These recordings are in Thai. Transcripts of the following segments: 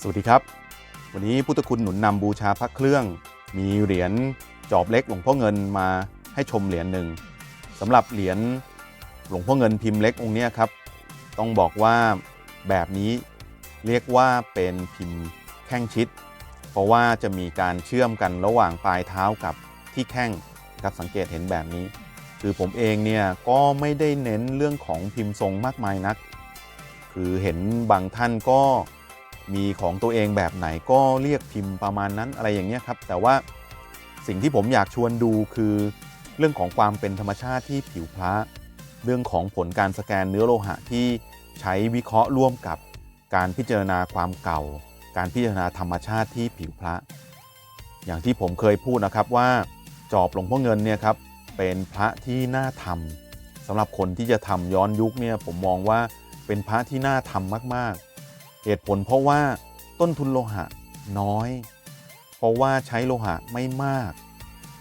สวัสดีครับ วันนี้พุทธคุณหนุนนำบูชาพระเครื่อง มีเหรียญจอบเล็กหลวงพ่อเงินมาให้ชมเหรียญหนึ่งสำหรับเหรียญหลวงพ่อเงินพิมพ์เล็กองค์นี้ครับ ต้องบอกว่าแบบนี้เรียกว่าเป็นพิมพ์แข้งชิด เพราะว่าจะมีการเชื่อมกันระหว่างปลายเท้ากับที่แข้งครับสังเกตเห็นแบบนี้ คือผมเองเนี่ยก็ไม่ได้เน้นเรื่องของพิมพ์ทรงมากมายนัก คือเห็นบางท่านก็ มีของตัวเองแบบไหนก็เรียกพิมพ์ประมาณนั้นอะไรอย่างเงี้ยครับ แต่ว่าสิ่งที่ผมอยากชวนดูคือเรื่องของความเป็นธรรมชาติที่ผิวพระเรื่องของผลการสแกนเนื้อโลหะที่ใช้วิเคราะห์ร่วมกับการพิจารณาความเก่า การพิจารณาธรรมชาติที่ผิวพระ อย่างที่ผมเคยพูดนะครับว่าจอบหลวงพ่อเงินเนี่ยครับเป็นพระที่น่าทำสำหรับคนที่จะทำย้อนยุคเนี่ยผมมองว่าเป็นพระที่น่าทำมากๆ เหตุผลเพราะว่าต้นทุนโลหะน้อย เพราะว่าใช้โลหะไม่มาก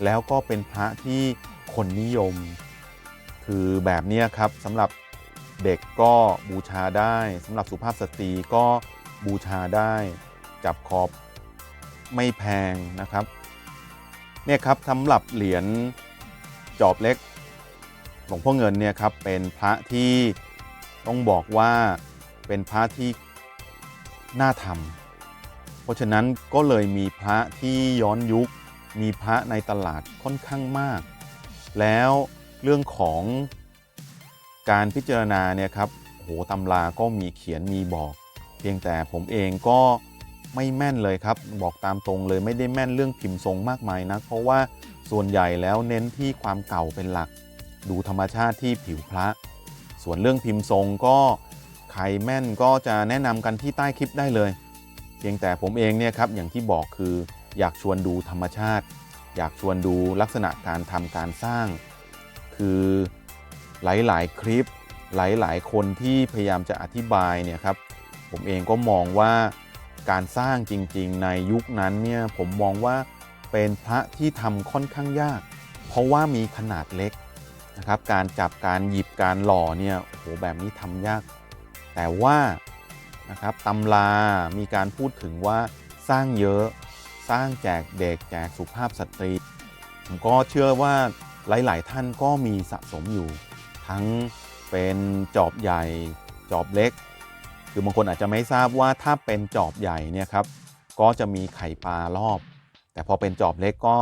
แล้วก็เป็นพระที่คนนิยม คือแบบนี้ครับสำหรับเด็กก็บูชาได้สำหรับสุภาพสตรีก็บูชาได้ จับขอบไม่แพงนะครับเนี่ยครับสำหรับเหรียญจอบเล็กหลวงพ่อเงินเนี่ยครับเป็นพระที่ต้องบอกว่าเป็นพระที่ น่าทำเพราะฉะนั้นก็เลยมีพระที่ย้อนยุค มีพระในตลาดค่อนข้างมาก แล้วเรื่องของการพิจารณาเนี่ยครับโหตำราก็มีเขียนมีบอก เพียงแต่ผมเองก็ไม่แม่นเลยครับ บอกตามตรงเลยไม่ได้แม่นเรื่องพิมพ์ทรงมากมายนักเพราะว่าส่วนใหญ่แล้วเน้นที่ความเก่าเป็นหลัก ดูธรรมชาติที่ผิวพระ ส่วนเรื่องพิมพ์ทรงก็ รแม่นก็จะแนะนำกันที่ใต้คลิปได้เลย เพียงแต่ผมเองเนี่ยครับอย่างที่บอกคืออยากชวนดูธรรมชาติ อยากชวนดูลักษณะการทำการสร้าง คือหลายๆ คลิปหลายๆ คนที่พยายามจะอธิบายเนี่ยครับผมเองก็มองว่าการสร้างจริง ๆ ในยุคนั้นเนี่ยผมมองว่าเป็นพระที่ทำค่อนข้างยาก เพราะว่ามีขนาดเล็กนะครับการจับการหยิบการหล่อเนี่ยโอ้โหแบบนี้ทำยาก แต่ว่านะครับตำรามีการพูดถึงว่าสร้างเยอะสร้างแจกเด็กแจกสุภาพสตรี ผมก็เชื่อว่าหลาย ๆ ท่านก็มีสะสมอยู่ ทั้งเป็นจอบใหญ่จอบเล็ก คือบางคนอาจจะไม่ทราบว่าถ้าเป็นจอบใหญ่เนี่ยครับก็จะมีไข่ปลารอบ แต่พอเป็นจอบเล็กก็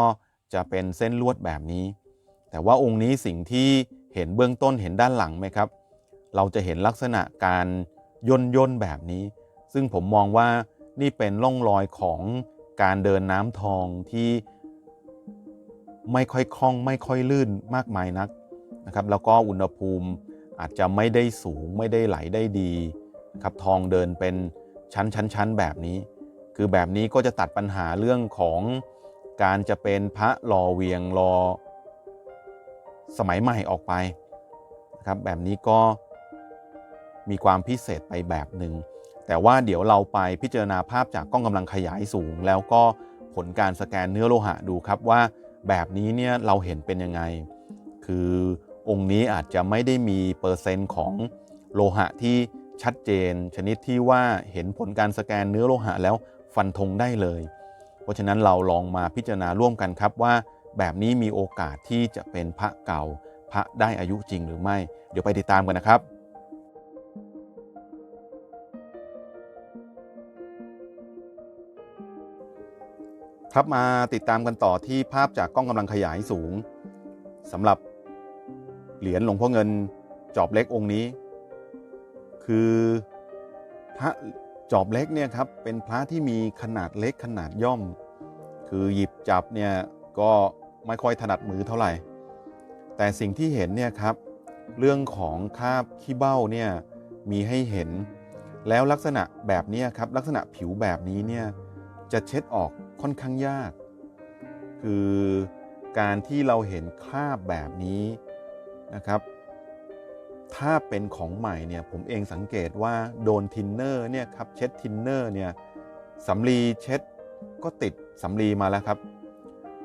จะเป็นเส้นลวดแบบนี้ แต่ว่าองค์นี้สิ่งที่เห็นเบื้องต้นเห็นด้านหลังไหมครับ เราจะเห็นลักษณะการย่นย่นแบบนี้ ซึ่งผมมองว่านี่เป็นร่องรอยของการเดินน้ำทองที่ไม่ค่อยคล่องไม่ค่อยลื่นมากมายนักนะครับแล้วก็อุณหภูมิอาจจะไม่ได้สูงไม่ได้ไหลได้ดีนะครับทองเดินเป็นชั้นๆๆแบบนี้ คือแบบนี้ก็จะตัดปัญหาเรื่องของการจะเป็นพระรอเวียงรอสมัยใหม่ออกไปนะครับแบบนี้ก็ มีความพิเศษไปแบบหนึ่งแต่ว่าเดี๋ยวเราไปพิจารณาภาพจากกล้องกำลังขยายสูง แล้วก็ผลการสแกนเนื้อโลหะดูครับว่าแบบนี้เนี่ยเราเห็นเป็นยังไง คือองค์นี้อาจจะไม่ได้มีเปอร์เซ็นต์ของโลหะที่ชัดเจน ชนิดที่ว่าเห็นผลการสแกนเนื้อโลหะแล้วฟันธงได้เลย เพราะฉะนั้นเราลองมาพิจารณาร่วมกันครับว่า แบบนี้มีโอกาสที่จะเป็นพระเก่า พระได้อายุจริงหรือไม่ เดี๋ยวไปติดตามกันนะครับ ครับมาติดตามกันต่อที่ภาพจากกล้องกำลังขยายสูงสำหรับเหรียญหลวงพ่อเงินจอบเล็กองค์นี้ คือพระจอบเล็กเนี่ยครับเป็นพระที่มีขนาดเล็กขนาดย่อม คือหยิบจับเนี่ยก็ไม่ค่อยถนัดมือเท่าไหร่ แต่สิ่งที่เห็นเนี่ยครับเรื่องของคราบขี้เบ้าเนี่ยมีให้เห็น แล้วลักษณะแบบนี้ครับลักษณะผิวแบบนี้เนี่ยจะเช็ดออก ค่อนข้างยาก คือการที่เราเห็นคราบแบบนี้นะครับ ถ้าเป็นของใหม่เนี่ยผมเองสังเกตว่าโดนทินเนอร์เนี่ยครับเช็ดทินเนอร์เนี่ยสำลีเช็ดก็ติดสำลีมาแล้วครับ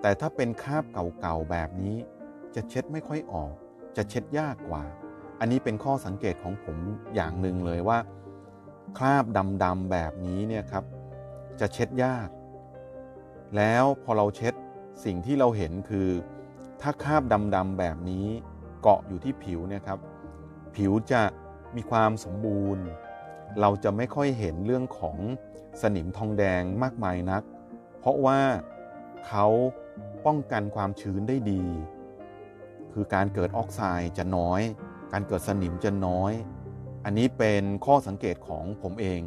แต่ถ้าเป็นคราบเก่าๆแบบนี้ จะเช็ดไม่ค่อยออก จะเช็ดยากกว่า อันนี้เป็นข้อสังเกตของผมอย่างหนึ่งเลยว่า คราบดำๆแบบนี้เนี่ยครับจะเช็ดยาก แล้วพอเราเช็ดสิ่งที่เราเห็นคือ ถ้าคราบดำๆแบบนี้เกาะอยู่ที่ผิวเนี่ยครับ ผิวจะมีความสมบูรณ์ เราจะไม่ค่อยเห็นเรื่องของสนิมทองแดงมากมายนัก เพราะว่าเขาป้องกันความชื้นได้ดี คือการเกิดออกไซด์จะน้อย การเกิดสนิมจะน้อย อันนี้เป็นข้อสังเกตของผมเอง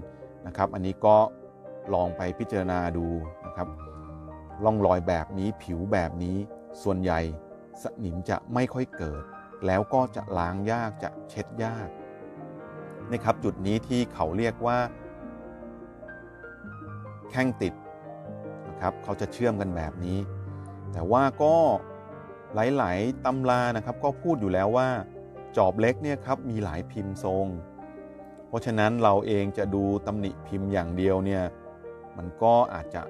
นะครับ อันนี้ก็ลองไปพิจารณาดูนะครับ ร่องรอยแบบนี้ผิวแบบนี้ ส่วนใหญ่สนิมจะไม่ค่อยเกิด แล้วก็จะล้างยากจะเช็ดยากนะครับจุดนี้ที่เขาเรียกว่า แข้งติดนะครับเขาจะเชื่อมกันแบบนี้ แต่ว่าก็หลาย ๆตำรานะครับก็พูดอยู่แล้วว่า จอบเล็กเนี่ยครับมีหลายพิมพ์ทรง เพราะฉะนั้นเราเองจะดูตำหนิพิมพ์อย่างเดียวเนี่ยมันก็อาจจะ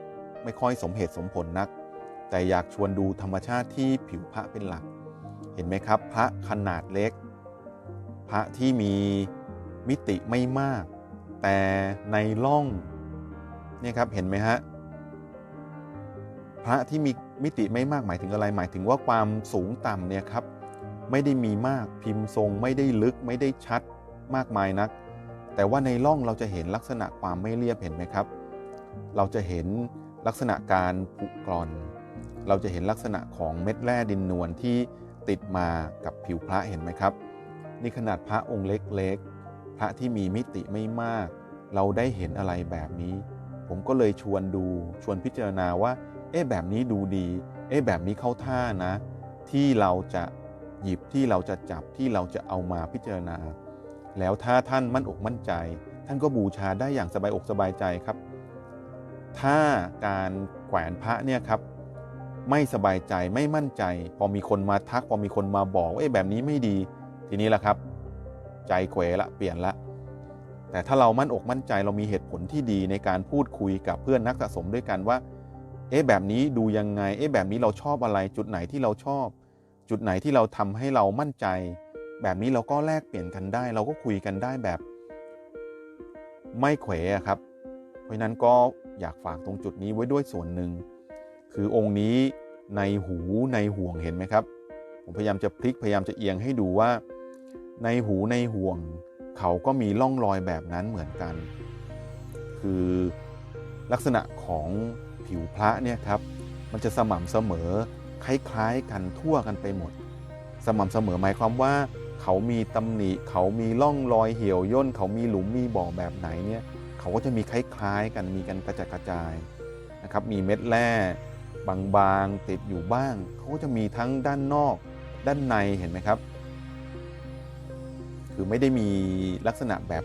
ไม่ค่อยสมเหตุสมผลนัก แต่อยากชวนดูธรรมชาติที่ผิวพระเป็นหลัก เห็นไหมครับ พระขนาดเล็ก พระที่มีมิติไม่มาก แต่ในร่องเนี่ยครับเห็นไหมฮะพระที่มีมิติไม่มากหมายถึงอะไร หมายถึงว่าความสูงต่ำเนี่ยครับไม่ได้มีมากพิมพ์ทรง ไม่ได้ลึกไม่ได้ชัดมากมายนัก แต่ว่าในร่องเราจะเห็นลักษณะความไม่เรียบเห็นไหมครับ เราจะเห็น ลักษณะการผุกร่อน เราจะเห็นลักษณะของเม็ดแร่ดินนวลที่ติดมากับผิวพระเห็นไหมครับ นี่ขนาดพระองค์เล็กๆ พระที่มีมิติไม่มาก เราได้เห็นอะไรแบบนี้ ผมก็เลยชวนดูชวนพิจารณาว่า เอ๊ะแบบนี้ดูดี เอ๊ะแบบนี้เข้าท่านะ ที่เราจะหยิบที่เราจะจับที่เราจะเอามาพิจารณา แล้วถ้าท่านมั่นอกมั่นใจ ท่านก็บูชาได้อย่างสบายอกสบายใจครับ ถ้าการแขวนพระเนี่ยครับไม่สบายใจไม่มั่นใจ พอมีคนมาทัก พอมีคนมาบอกว่าเอ้แบบนี้ไม่ดี ทีนี้แหละครับ ใจเขวละเปลี่ยนละ แต่ถ้าเรามั่นอกมั่นใจเรามีเหตุผลที่ดีในการพูดคุยกับเพื่อนนักสะสมด้วยกันว่า เอ๊ะแบบนี้ดูยังไง เอ๊ะแบบนี้เราชอบอะไร จุดไหนที่เราชอบ จุดไหนที่เราทำให้เรามั่นใจ แบบนี้เราก็แลกเปลี่ยนกันได้ เราก็คุยกันได้แบบ ไม่เขวะครับ เพราะนั้นก็ อยากฝากตรงจุดนี้ไว้ด้วยส่วนหนึ่ง คือองค์นี้ในหูในห่วงเห็นไหมครับ ผมพยายามจะพลิกพยายามจะเอียงให้ดูว่า ในหูในห่วง เขาก็มีร่องรอยแบบนั้นเหมือนกัน คือลักษณะของผิวพระเนี่ยครับ มันจะสม่ำเสมอคล้ายๆกันทั่วกันไปหมด สม่ำเสมอหมายความว่า เขามีตำหนิ เขามีร่องรอยเหี่ยวย่น เขามีหลุมมีบ่อแบบไหนเนี่ย เขาก็จะมีคล้ายๆกันมีกันกระจัดกระจายนะครับมีเม็ดแร่บางๆติดอยู่บ้าง เขาก็จะมีทั้งด้านนอกด้านในเห็นไหมครับ คือไม่ได้มีลักษณะแบบ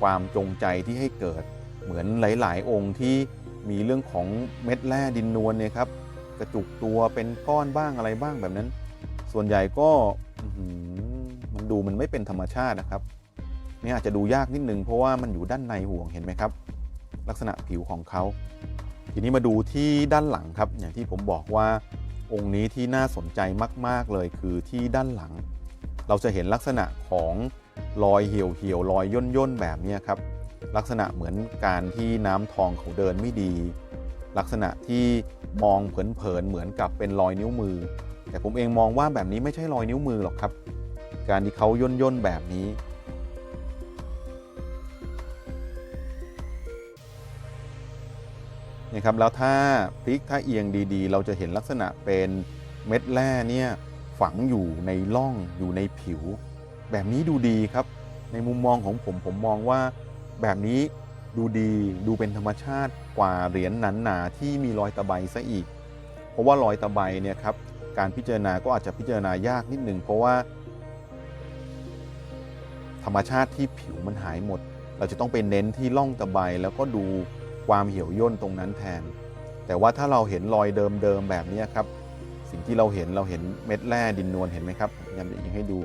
ความจงใจที่ให้เกิดเหมือนหลาย ๆ องค์ที่มีเรื่องของเม็ดแร่ดินนวลเนี่ยครับกระจุกตัวเป็นก้อนบ้างอะไรบ้างแบบนั้น ส่วนใหญ่ก็มันดูมันไม่เป็นธรรมชาตินะครับ นี่อาจจะดูยากนิดนึงเพราะว่ามันอยู่ด้านในห่วงเห็นไหมครับ ลักษณะผิวของเขาทีนี้มาดูที่ด้านหลังครับ อย่างที่ผมบอกว่าองค์นี้ที่น่าสนใจมาก ๆ เลยคือที่ด้านหลัง เราจะเห็นลักษณะของรอยเหี่ยวเหี่ยวรอยย่นย่นแบบนี้ครับ ลักษณะเหมือนการที่น้ำทองเขาเดินไม่ดี ลักษณะที่มองเผินๆเหมือนกับเป็นรอยนิ้วมือ แต่ผมเองมองว่าแบบนี้ไม่ใช่รอยนิ้วมือหรอกครับ การที่เขาย่นย่นแบบนี้ นี่ครับแล้วถ้าพลิกถ้าเอียงดีๆ เราจะเห็นลักษณะเป็นเม็ดแร่เนี่ยฝังอยู่ในร่องอยู่ในผิว แบบนี้ดูดีครับ ในมุมมองของผมผมมองว่าแบบนี้ดูดีดูเป็นธรรมชาติกว่าเหรียญหนาๆที่มีรอยตะไบซะอีก เพราะว่ารอยตะไบเนี่ยครับการพิจารณาก็อาจจะพิจารณายากนิดหนึ่งเพราะว่า ธรรมชาติที่ผิวมันหายหมด เราจะต้องไปเน้นที่ร่องตะไบแล้วก็ดู ความเหี่ยวย่นตรงนั้นแทน แต่ว่าถ้าเราเห็นรอยเดิมๆแบบนี้ครับ สิ่งที่เราเห็นเราเห็นเม็ดแร่ดินนวลเห็นไหมครับพยายามจะยิงให้ดู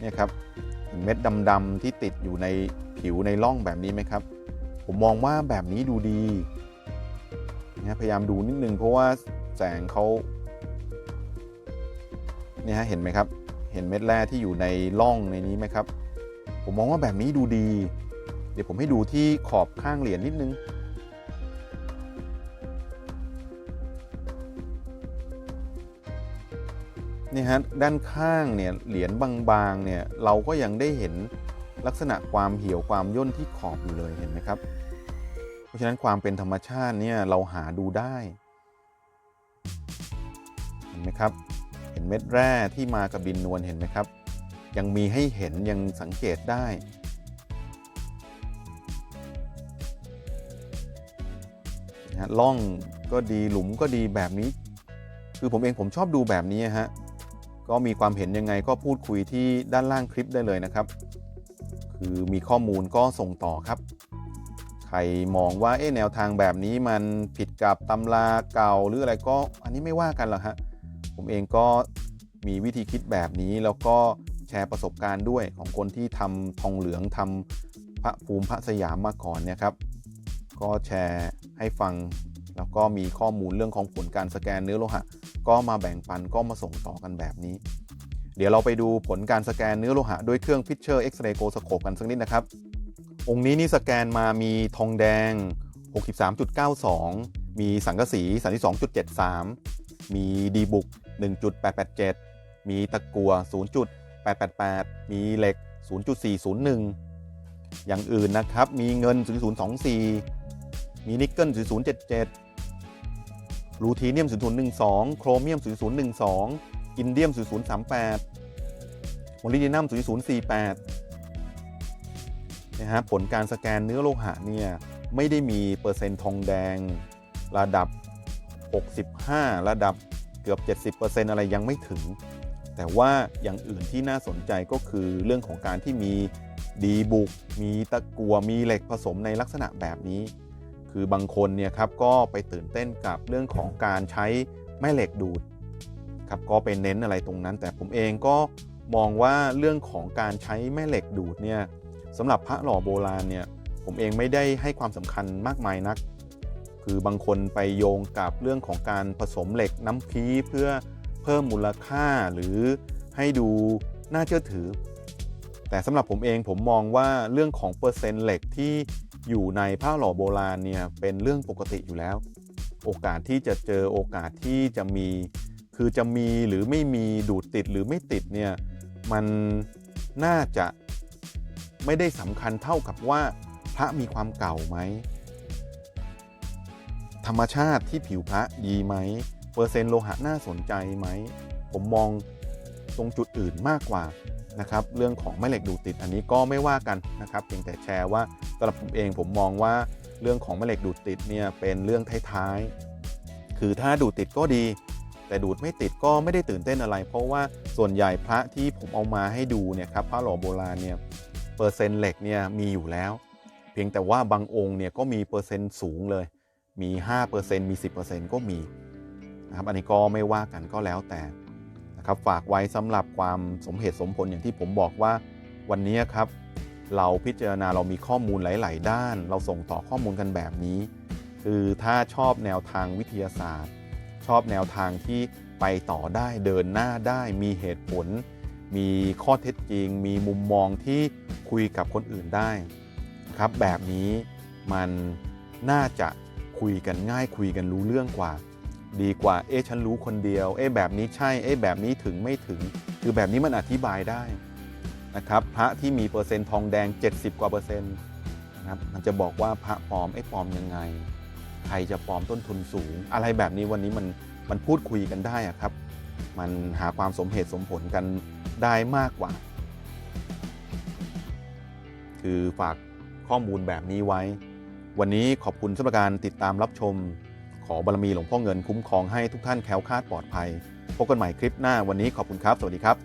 เนี่ยครับเห็นเม็ดดำๆที่ติดอยู่ในผิวในร่องแบบนี้ไหมครับ ผมมองว่าแบบนี้ดูดีนะพยายามดูนิดนึงเพราะว่าแสงเขาเนี่ยฮะเห็นไหมครับ เห็นเม็ดแร่ที่อยู่ในร่องในนี้ไหมครับ ผมมองว่าแบบนี้ดูดี เดี๋ยวผมให้ดูที่ขอบข้างเหรียญนิดนึง นี่ฮะด้านข้างเนี่ยเหรียญบางๆเนี่ยเราก็ยังได้เห็นลักษณะความเหี่ยวความย่นที่ขอบอยู่เลยเห็นไหมครับ เพราะฉะนั้นความเป็นธรรมชาติเนี่ยเราหาดูได้ เห็นไหมครับ เห็นเม็ดแร่ที่มากับดินนวลเห็นไหมครับ ยังมีให้เห็นยังสังเกตได้ ฮะล่องก็ดีหลุมก็ดีแบบนี้ คือผมเองผมชอบดูแบบนี้ฮะก็มีความเห็นยังไงก็พูดคุยที่ด้านล่างคลิปได้เลยนะครับ คือมีข้อมูลก็ส่งต่อครับ ใครมองว่าเอ๊แนวทางแบบนี้มันผิดกับตำราเก่าหรืออะไรก็อันนี้ไม่ว่ากันหรอกฮะผมเองก็มีวิธีคิดแบบนี้แล้วก็แชร์ประสบการณ์ด้วยของคนที่ทำทองเหลืองทำพระภูมิพระสยามมาก่อนเนี่ยครับ ก็แชร์ ให้ฟัง แล้วก็มีข้อมูลเรื่องของผลการสแกนเนื้อโลหะ ก็มาแบ่งปันก็มาส่งต่อกันแบบนี้ เดี๋ยวเราไปดูผลการสแกนเนื้อโลหะด้วยเครื่อง Picture X-ray g o Scope กันสักนิดนะครับ องค์นี้นี่สแกนมามีทองแดง 63.92 มีสังกะสี32.73 มีดีบุก 1.887 มีตะกัว 0.888 มีเหล็ก 0.401 อย่างอื่นนะครับ มีเงิน 0024 มีนิกเกิล0077 รูทีเนียม 0012 โครเมียม 0012 อินเดียม 0038 โมลิดินัม0048 นะฮะผลการสแกนเนื้อโลหะเนี่ยไม่ได้มีเปอร์เซ็นต์ทองแดงระดับ 65 ระดับเกือบ 70%อะไรยังไม่ถึง แต่ว่าอย่างอื่นที่น่าสนใจก็คือเรื่องของการที่มีดีบุก มีตะกัวมีเหล็กผสมในลักษณะแบบนี้ คือบางคนเนี่ยครับก็ไปตื่นเต้นกับเรื่องของการใช้แม่เหล็กดูดครับก็ไปเน้นอะไรตรงนั้น แต่ผมเองก็มองว่าเรื่องของการใช้แม่เหล็กดูดเนี่ยสำหรับพระหล่อโบราณเนี่ยผมเองไม่ได้ให้ความสำคัญมากมายนัก คือบางคนไปโยงกับเรื่องของการผสมเหล็กน้ำพีเพื่อเพิ่มมูลค่าหรือให้ดูน่าเชื่อถือ แต่สำหรับผมเองผมมองว่าเรื่องของเปอร์เซ็นต์เหล็กที่ อยู่ในผ้าหล่อโบราณเนี่ยเป็นเรื่องปกติอยู่แล้ว โอกาสที่จะเจอโอกาสที่จะมี คือจะมีหรือไม่มีดูดติดหรือไม่ติดเนี่ยมันน่าจะไม่ได้สำคัญเท่ากับว่าพระมีความเก่าไหมธรรมชาติที่ผิวพระดีไหมเปอร์เซ็นต์โลหะน่าสนใจไหม ผมมองตรงจุดอื่นมากกว่า นะครับเรื่องของแม่เหล็กดูดติดอันนี้ก็ไม่ว่ากันนะครับเพียงแต่แชร์ว่าสำหรับผมเองผมมองว่าเรื่องของแม่เหล็กดูดติดเนี่ยเป็นเรื่องท้ายๆคือถ้าดูดติดก็ดี แต่ดูดไม่ติดก็ไม่ได้ตื่นเต้นอะไร เพราะว่าส่วนใหญ่พระที่ผมเอามาให้ดูเนี่ยครับพระหล่อโบราณเนี่ยเปอร์เซ็นต์เหล็กเนี่ยมีอยู่แล้ว เพียงแต่ว่าบางองค์เนี่ยก็มีเปอร์เซ็นต์สูงเลย มี 5%มี 10%ก็มีนะครับอันนี้ก็ไม่ว่ากันก็แล้วแต่ ครับฝากไว้สำหรับความสมเหตุสมผลอย่างที่ผมบอกว่าวันนี้ครับ เราพิจารณาเรามีข้อมูลหลาย ๆ ด้าน เราส่งต่อข้อมูลกันแบบนี้ คือถ้าชอบแนวทางวิทยาศาสตร์ ชอบแนวทางที่ไปต่อได้เดินหน้าได้ มีเหตุผล มีข้อเท็จจริง มีมุมมองที่คุยกับคนอื่นได้ครับแบบนี้มันน่าจะคุยกันง่ายคุยกันรู้เรื่องกว่า ดีกว่า เอ๊ะฉันรู้คนเดียว เอ๊ะแบบนี้ใช่ เอ๊ะแบบนี้ถึงไม่ถึง คือแบบนี้มันอธิบายได้นะครับพระที่มีเปอร์เซ็นต์ทองแดง 70 กว่าเปอร์เซ็นต์นะครับมันจะบอกว่าพระปลอมเอ๊ะปลอมยังไง ใครจะปลอมต้นทุนสูง อะไรแบบนี้วันนี้มันมันพูดคุยกันได้อะครับ มันหาความสมเหตุสมผลกันได้มากกว่า คือฝากข้อมูลแบบนี้ไว้ วันนี้ขอบคุณสำหรับการติดตามรับชม อบารมีหลวงพ่อเงินคุ้มครองให้ทุกท่านแคล้วคลาดปลอดภัยพบกันใหม่คลิปหน้าวันนี้ขอบคุณครับ สวัสดีครับ